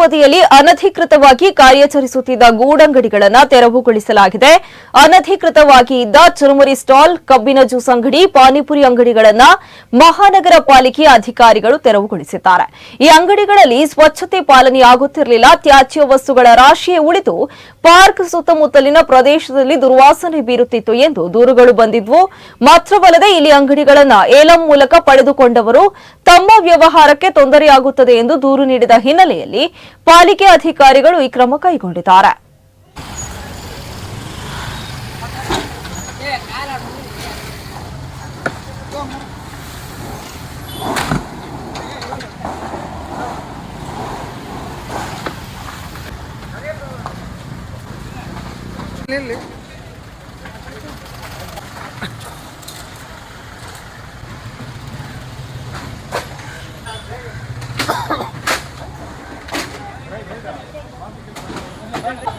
ಬದಿಯಲ್ಲಿ ಅನಧಿಕೃತವಾಗಿ ಕಾರ್ಯಾಚರಿಸುತ್ತಿದ್ದ ಗೂಡಂಗಡಿಗಳನ್ನು ತೆರವುಗೊಳಿಸಲಾಗಿದೆ. ಅನಧಿಕೃತವಾಗಿ ಇದ್ದ ಚುರುಮುರಿ ಸ್ಟಾಲ್, ಕಬ್ಬಿನ ಜ್ಯೂಸ್ ಅಂಗಡಿ, ಪಾನಿಪುರಿ ಅಂಗಡಿಗಳನ್ನು ಮಹಾನಗರ ಪಾಲಿಕೆ ಅಧಿಕಾರಿಗಳು ತೆರವುಗೊಳಿಸಿದ್ದಾರೆ. ಈ ಅಂಗಡಿಗಳಲ್ಲಿ ಸ್ವಚ್ಛತೆ ಪಾಲನೆಯಾಗುತ್ತಿರಲಿಲ್ಲ ತ್ಯಾಜ್ಯ ವಸ್ತುಗಳ ರಾಶಿಯೇ ಉಳಿದು ಪಾರ್ಕ್ ಸುತ್ತಮುತ್ತಲಿನ ಪ್ರದೇಶದಲ್ಲಿ ದುರ್ವಾಸನೆ ಬೀರುತ್ತಿತ್ತು ಎಂದು ದೂರುಗಳು ಬಂದಿದ್ವು. ಮಾತ್ರವಲ್ಲದೆ ಇಲ್ಲಿ ಅಂಗಡಿಗಳನ್ನು ಏಲಂ ಮೂಲಕ ಪಡೆದುಕೊಂಡವರು ತಮ್ಮ ವ್ಯವಹಾರಕ್ಕೆ ತೊಂದರೆಯಾಗುತ್ತದೆ ಎಂದು ದೂರು ನೀಡಿದ ಹಿನ್ನೆಲೆಯಲ್ಲಿ ಪಾಲಿಕೆ ಅಧಿಕಾರಿಗಳು ಈ ಕ್ರಮ ಕೈಗೊಂಡಿದ್ದಾರೆ. ಇಲ್ಲಿ 頭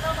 頭